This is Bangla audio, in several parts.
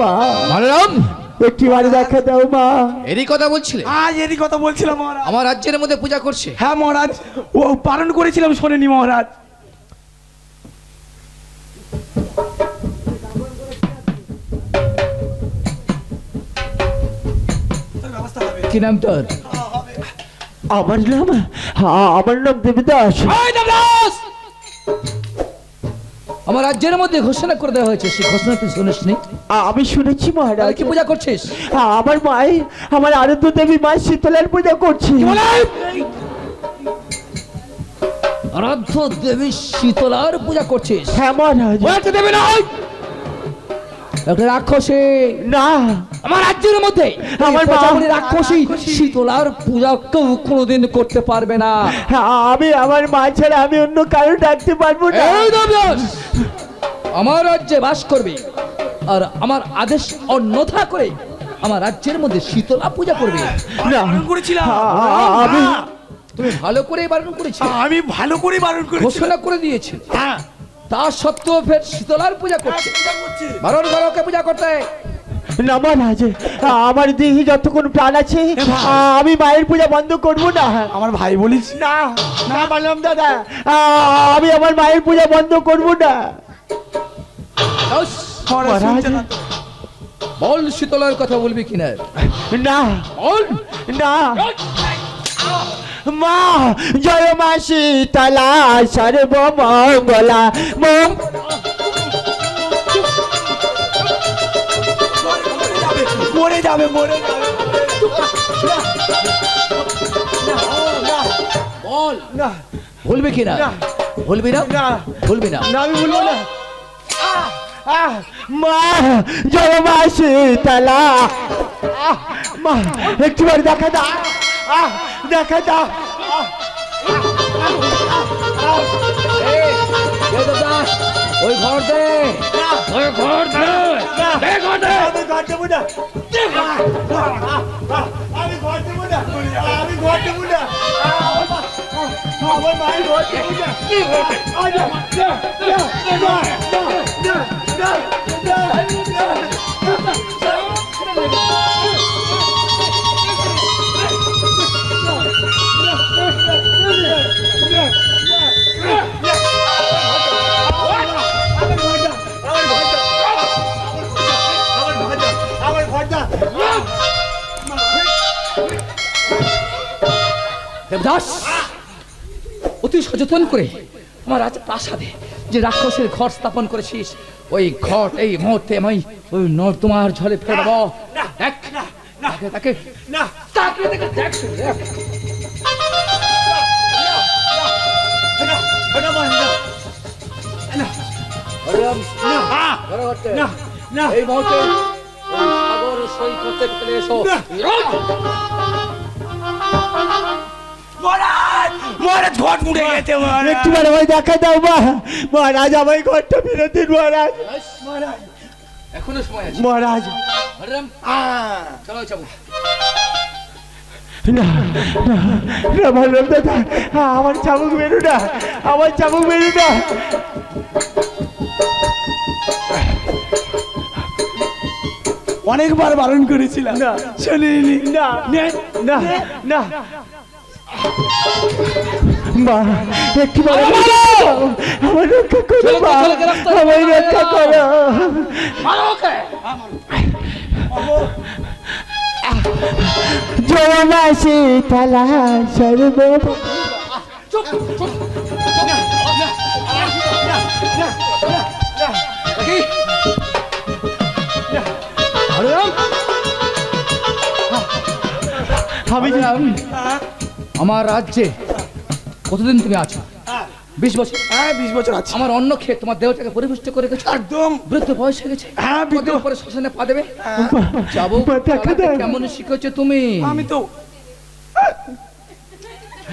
মা। বলরাম একটি বারে দেখা দাও মা। এরই কথা বলছিলে? আজ এরই কথা বলছিলাম মহারাজ। আমার রাজ্যের মধ্যে পূজা করছে। হ্যাঁ মহারাজ ও বারণ করেছিলাম শোনেনি মহারাজ। কি নাম তোর? আমার নাম হ্যাঁ, আমার নাম দেবদাস। দেবদাস! আমার রাজ্যের মধ্যে ঘোষণা করে দেওয়া হয়েছে সেই ঘোষণা তুই শুনিস নি? আমি শুনেছি মহারাজ। কি পূজা করছিস? হ্যাঁ আমার মাই আমার আনন্দ দেবী মা শীতলার পূজা করছি। আরাধ্য দেবী শীতলার পূজা করছিস? হ্যাঁ মহারাজ। দেবে নয় রাক্ষসী। না। আমার রাজ্যের মধ্যে আমার আমার রাক্ষসী শীতলার পূজা কেউ কোনোদিন করতে পারবে না। হ্যাঁ, আমি আমার মা ছাড়া আমি অন্য কারও ডাকতে পারব না। আমার রাজ্যে বাস করবে। আর আমার আদেশ অন্যথা করে আমার রাজ্যের মধ্যে শীতলা পূজা করবে। না। করেছিলাম। আমি তুমি ভালো করে বারণ করেছি আমি ভালো করে বারণ করেছি ঘোষণা করে দিয়েছি। হ্যাঁ। তা সত্ত্বেও ফের শীতলার পূজা করছে। বারণ করো ওকে পূজা করতে। না মহারাজ আমার দেহে যতক্ষণ প্রাণ আছে আমি মায়ের পূজা বন্ধ করব না। আমার ভাই বলিস? না না বললাম দাদা আমি আমার মায়ের পূজা বন্ধ করব না। বল শীতলার কথা বলবি কিনা? না। বল। না। মা জয় মা শীতলা সর্বমঙ্গলা মঙ্গ মরে যাবে মরে যাবে বল। না বলবি কিনা না। বলবি না। বলবি না? না আমি বলব না। মা জয় মা শীতলা। আহ, মা একটুবার দেখা দাও আহ, da da da da da olha Oi, gordo! olha gordo! Vem, olha Abre, gordo, muda! Abre, gordo, muda! Abre, gordo, muda! Abre, gordo, muda! Abre, gordo, muda! Abre, gordo, muda! Devdas অতি সচেতন করে আমার রাজ প্রাসাদে যে রাক্ষসের ঘর স্থাপন করেছিস ওই ঘর এই মুহূর্তে আমি ওই নর্দমার ঝলে ফেলে দেবো। দেখ তাকে তাকে দেখে এই মুহূর্তে সাগর সৈকতে ফেলে এসো। মহারাজ! ঘট মুড়ে গেছে মহারাজ। একটু বার আমায় দেখা দাও মহারাজ আমায় ঘরটা ফিরে দিন মহারাজ। মহারাজ। এখনও সময় আছে। মহারাজ। হরিরাম, চলো না না না দাদা। আমার চাবুক বেরো না আমার চাবুক বেরো না। অনেকবার বারণ করেছিলাম। না। শুনিনি। না না। না মা একটি আমার রক্ষা করো মা আমার রক্ষা করো জমাসি তালা সর্ব আমি আমার রাজ্যে কতদিন তুমি আছো? বিশ বছর। হ্যাঁ বিশ বছর আছে। আমার অন্য খেয়ে তোমার দেহটাকে পরিপুষ্ট করে গেছে। একদম। বৃদ্ধ বয়স হয়ে গেছে। হ্যাঁ, বৃদ্ধ। পরে শ্মশানে পা দেবে। যাব। চালাতে দাও। কেমন শিখেছো তুমি? আমি তো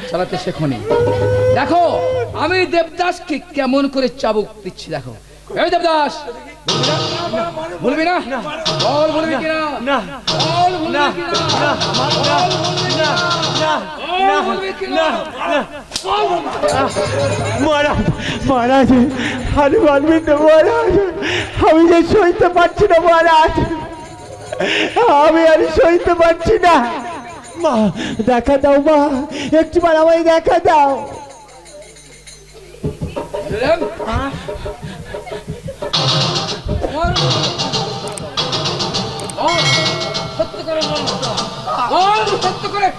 চালাতে শেখনি। দেখো আমি দেবদাসকে কেমন করে চাবুক দিচ্ছি দেখো। এই দেবদাস! বলবি না? বল বলবি কিনা? না। বল বলবি কিনা? না। না। না। মহারাজ মহারাজ মানবেন না। মহারাজ আমি যে সইতে পারছি না মহারাজ আমি আর সইতে পারছি না। মা দেখা দাও মা। একটিবার আমায় দেখা দাও। সত্য করে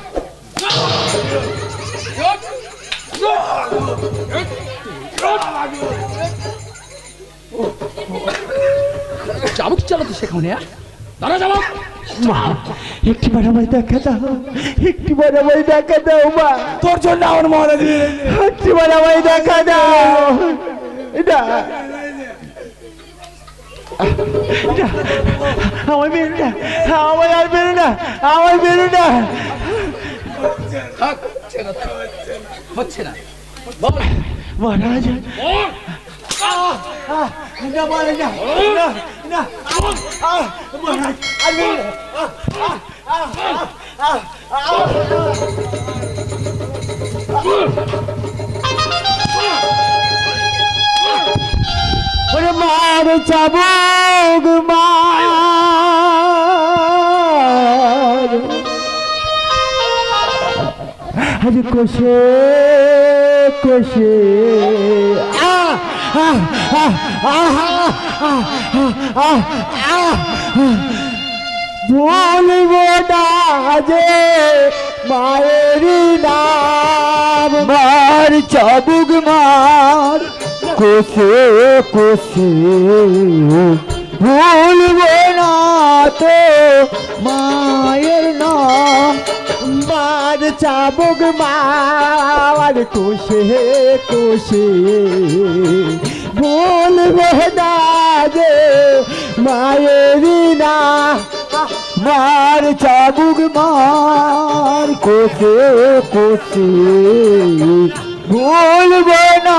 চাবুক চালাতে শেখাও না দাঁড়া চাবুক মা একটিবার আমায় দেখা দাও। একটিবার আমায় দেখা দাও মা। তোর জন্য আমার মহারাজ। একটিবার আমায় দেখা দাও। এটা এটা, আমায় বেরো না আমায় আর বেরো না আমায় বেরো না হচ্ছে না তো। হচ্ছে না বল মহারাজ বল আহ, আহ, না মহারাজ না না না আহ, মহারাজ আর বেরো না আহ, আহ, আহ, আহ, আহ, ওরে মার চাবুক আজ কোষে কোষে। বলব যে মায়ের মার চাবুক মার। কোষে কোষে ভুলবো না তো মায়ের নাম। মার চাবুক মার কোষে কোষে ভুলবো না যে মায়ের না মার চাবুক মার কোষে কোষে ভুলবো না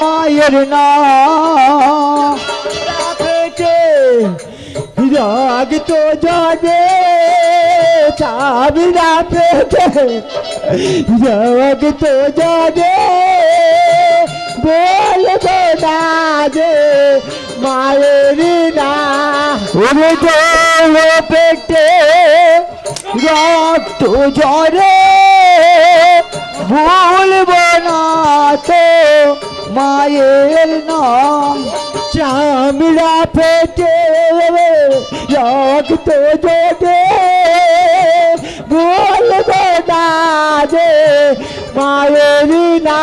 মায়ের না রাগ তো জানে চাবিরা পেটে রাগ তো জানে বলব না যে মায়ের না ওরে জল পেটে রক্ত জ্বরে। ভুলবো না তো মায়ের নাম। চামড়া পেটে রক্ত জোটে। বলব না যে মায়ের না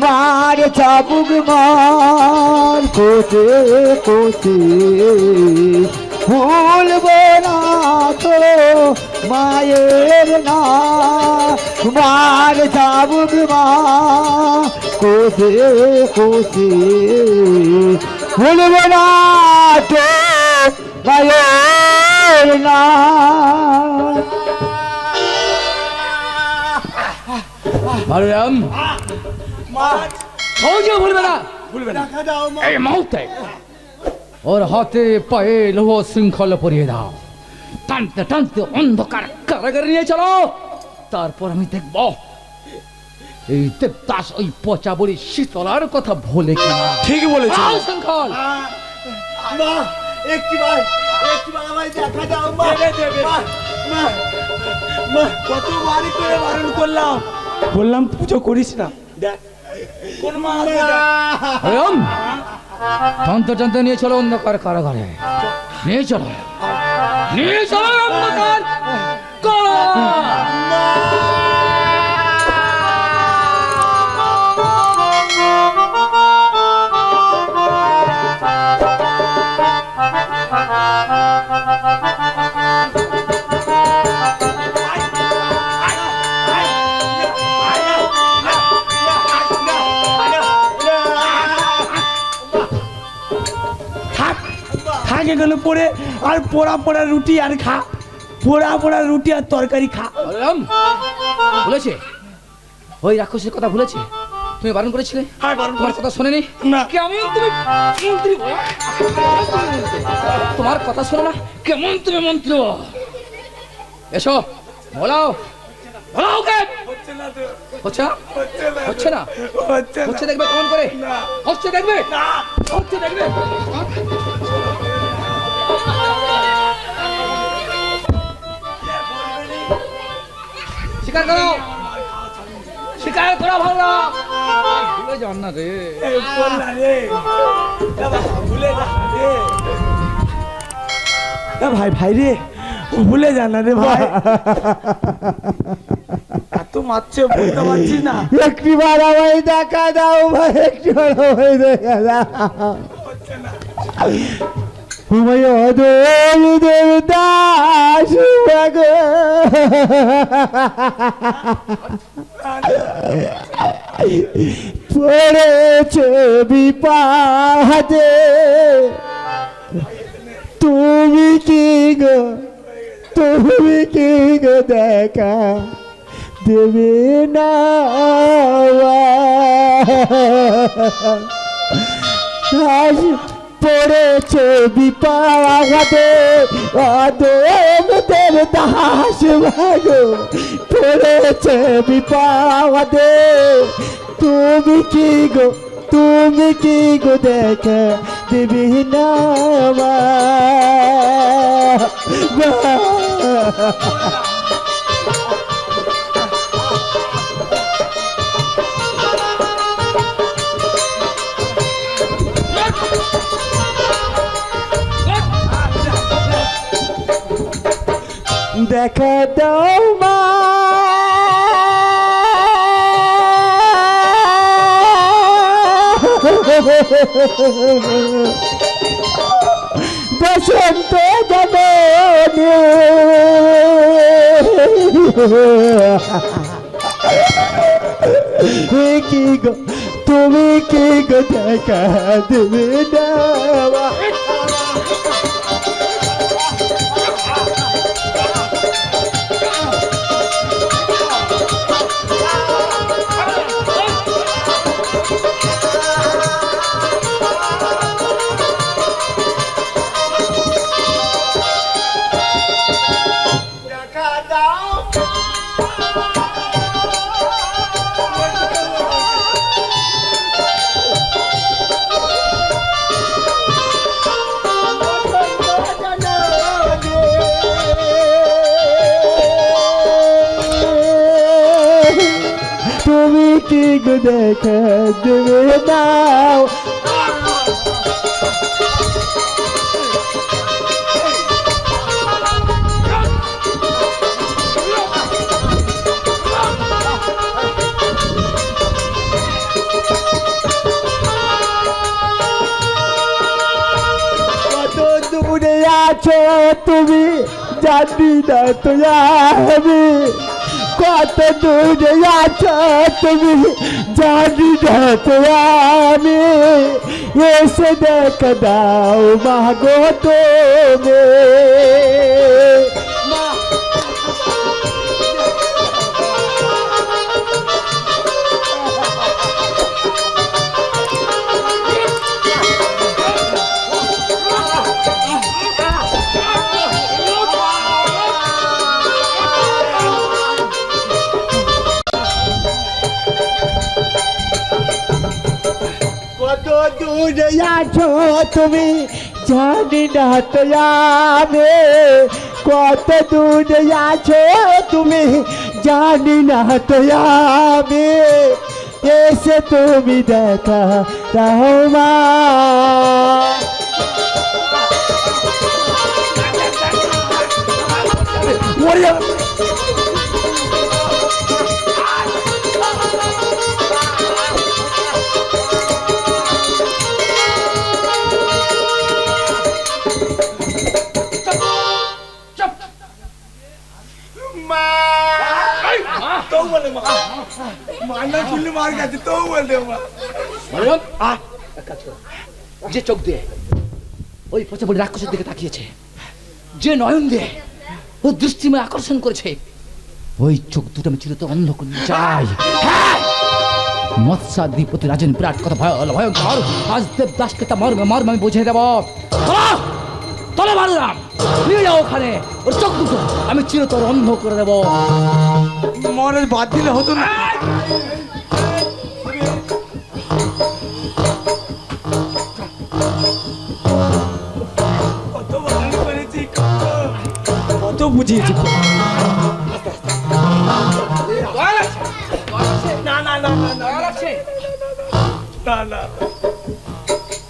মার চাবুক মার। কোতে কোতে ভুলবো না তো মায়ের না। মার চাবুক মা কোতে কোতে ভুলবো না তো মায়ের না। ভালো বলরাম সহজে ভুলবে না। ভুলবে না। এই মুহূর্তে। ওর হাতে পায়ে লোহ শৃঙ্খল পরিয়ে দাও। টানতে টানতে অন্ধকার কারাগারে নিয়ে চলো। তারপর আমি দেখব এই দেবদাস ওই পচা বড়ি শীতলার কথা ভুলে কিনা ঠিকই বলেছ। শৃঙ্খল। মা একটি বার আমায় দেখা দাও মা। মা মা মা কত বাড়ি করে বারণ করলাম। বললাম পুজো করিস না। দেখ কোন মা আছে এটা? যন্ত্র নিয়ে চলো অন্ধকার কারাগারে নিয়ে চলো নিয়ে চলো অন্ধকার কারাগার। এখানে পড়ে আর পোড়া পোড়া রুটি আর খা। পোড়া পোড়া রুটি আর তরকারি খা। ভুলেছে? ওই রাক্ষসের কথা ভুলেছে? তুমি বারণ করেছিলে? হ্যাঁ, বারণ তোমার কথা শোনেনি? না। কেমন তুমি মন্ত্রী? তোমার কথা শোনো না। কেমন তুমি মন্ত্রী? এসো বলাও। বলাও কে হচ্ছে না তো। হচ্ছে না। হচ্ছে দেখবে কেমন করে? না। হচ্ছে দেখবে? না। হচ্ছে দেখবে? স্বীকার করো। স্বীকার করো ভালো। ভুলে যান না রে। ভুলে যা না রে। এ ভাই ভাই রে। ভুলে যা না রে ভাই। এত মারছে বলতে পারছি না। একটিবার আমায় দেখা দাও ভাই একটিবার আমায় দেখা দাও। হচ্ছে না আমায় অদল দেবদাস পড়েছে বিপাদে তুমি কি গো, তুমি কি গো দেখা দেবে না আজ পড়েছে বিপাদে আদম দেব দাস ভাগো পড়েছে বিপাদে তুমি কি গো, তুমি কি গো দেখে দেবি না দেখা দাও মা। বসন্ত জননী কি গো তুমি কি গো দেখা দেবে না আছো তুমি জানি না তো আমি কত দূরে আছো, তুমি জানি না তো আমি এসে দেখ দাও মাগো তুমি। আছো তুমি জানি না তো কত দূরে আছো তুমি জানি না তো আমি এসে তুমি দেখা দাও বলতে এক কাজ করো। যে চোখ দিয়ে ওই পচা রাক্ষসের দিকে তাকিয়েছে যে নয়ন দিয়ে ও দৃষ্টিময় আকর্ষণ করেছে ওই চোখ দুটো আমি চিরতে অন্ধ করে চাই। হ্যাঁ! মৎস্যাধিপতি রাজন বিরাট কথা ভয় ভয়ঙ্কর। আজ দেবদাসকে তা মর্ম মর্ম আমি বুঝিয়ে দেব। চলো বালরাম নিয়ে যাও ওখানে ওর চোখ দুটো আমি চিরতর অন্ধ করে দেবো। মহারাজ বাদ দিলে হতো না। বুঝিয়েছি না না না না না না না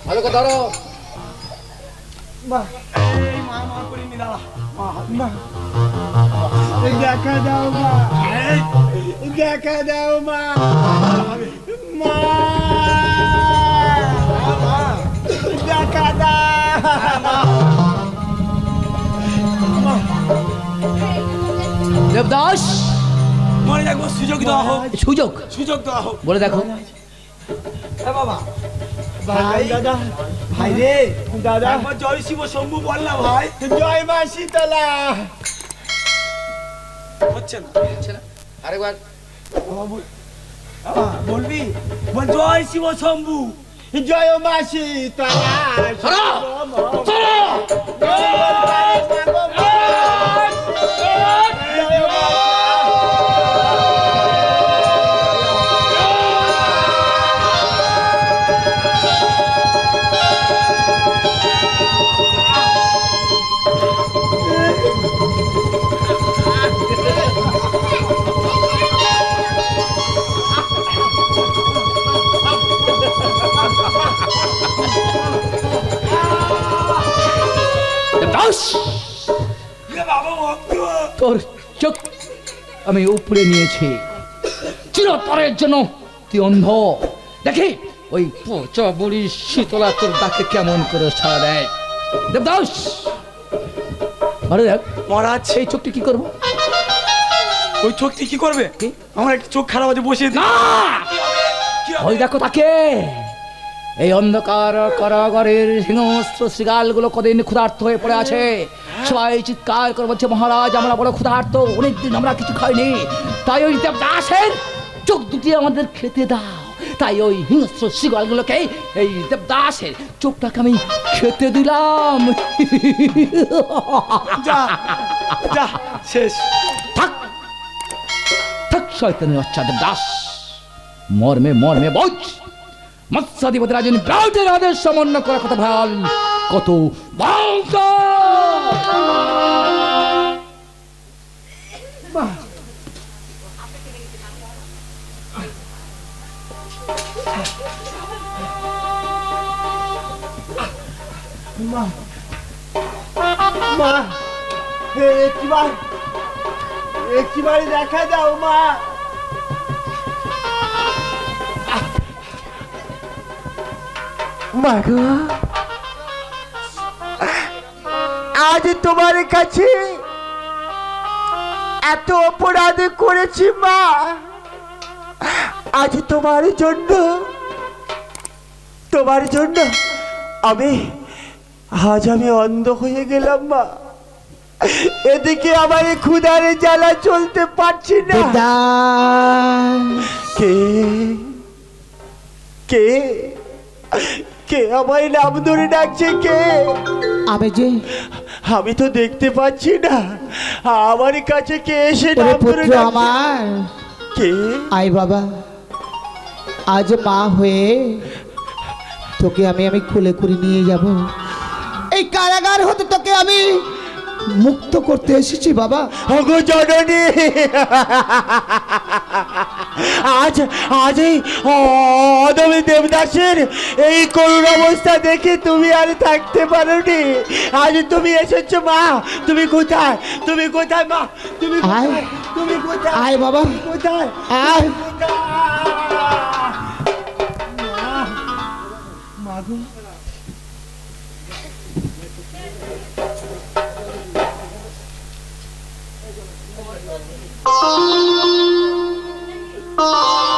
ভালো কথা ধরো। মা এই মা মা করিনি দাঁড়া মা মা দেখা দাও মা। দেখা দাও মা। মা। দেবদাস। মনে দেখো সুযোগ দেওয়া হোক সুযোগ। সুযোগ দেওয়া হোক বলে দেখো। বাবা। ভাই দাদা ভাই রে দাদা। একবার জয় শিব শম্ভু বল ভাই। জয় মা শীতলা। হচ্ছে না। বল বলবি? বল জয় শিব শম্ভু। জয় মা শীতলা। ভক্ত। তোর চোখ আমি উপরে নিয়েছি। চিরতরের জন্য তুই অন্ধ। দেখি ওই পচা বুড়ি শীতলা তোর ডাকে কেমন করে সাড়া দেয়। দেবদাস! আরে দেখ মহারাজ। সেই চোখটি কি করব? ওই চোখটি কি করবে? আমার একটা চোখ খারাপ আছে দিই না! ওই দেখো তাকে। এই অন্ধকার কারাগারের হিংস্র শৃগালগুলো কদিন ক্ষুধার্ত হয়ে পড়ে আছে। সবাই চিৎকার করে বলছে মহারাজ আমরা বড় ক্ষুধার্ত অনেকদিন আমরা কিছু খাইনি। তাই ওই দেবদাসের চোখ দুটি আমাদের খেতে দাও। তাই ওই হিংস্র শৃগালগুলোকে এই দেবদাসের চোখটাকে আমি খেতে দিলাম। শেষ। থাক থাক শয়তানের বাচ্চা দেবদাস। মর্মে মর্মে বোঝ মৎস্যাধিপতি রাজন ব্রাউটের আদেশ সমন্য করার কথা ভালো কত ভয়ঙ্কর! মা হে একটিবার একটিবার দেখা দাও মা। মা গো আজ তোমার কাছে এত অপরাধ করেছি মা। আজ তোমার জন্য তোমার জন্য আমি আজ আমি অন্ধ হয়ে গেলাম মা। এদিকে আমার এই ক্ষুধার জ্বালা চলতে পারছি না। কে? কে? কে? আমায় নাম ধরে ডাকছে কে? আমি যে আমি তো দেখতে পাচ্ছি না। আমার কাছে কে এসে নাম ধরে পুত্র ডাকছে? আমার। কে? আই বাবা। আজ মা হয়ে তোকে আমি আমি খুলে করে নিয়ে যাব। এই কারাগার হতে তোকে আমি মুক্ত করতে এসেছি বাবা। অগো জননী। আজ আজ এই অদমি দেবদাসের এই করুণ অবস্থা দেখে তুমি আর থাকতে পারোনি। আজ তুমি এসেছ মা। তুমি কোথায়? তুমি কোথায় মা? তুমি আয়। তুমি কোথায়? আয় বাবা। কোথায়? আয়। কোথায়? Oh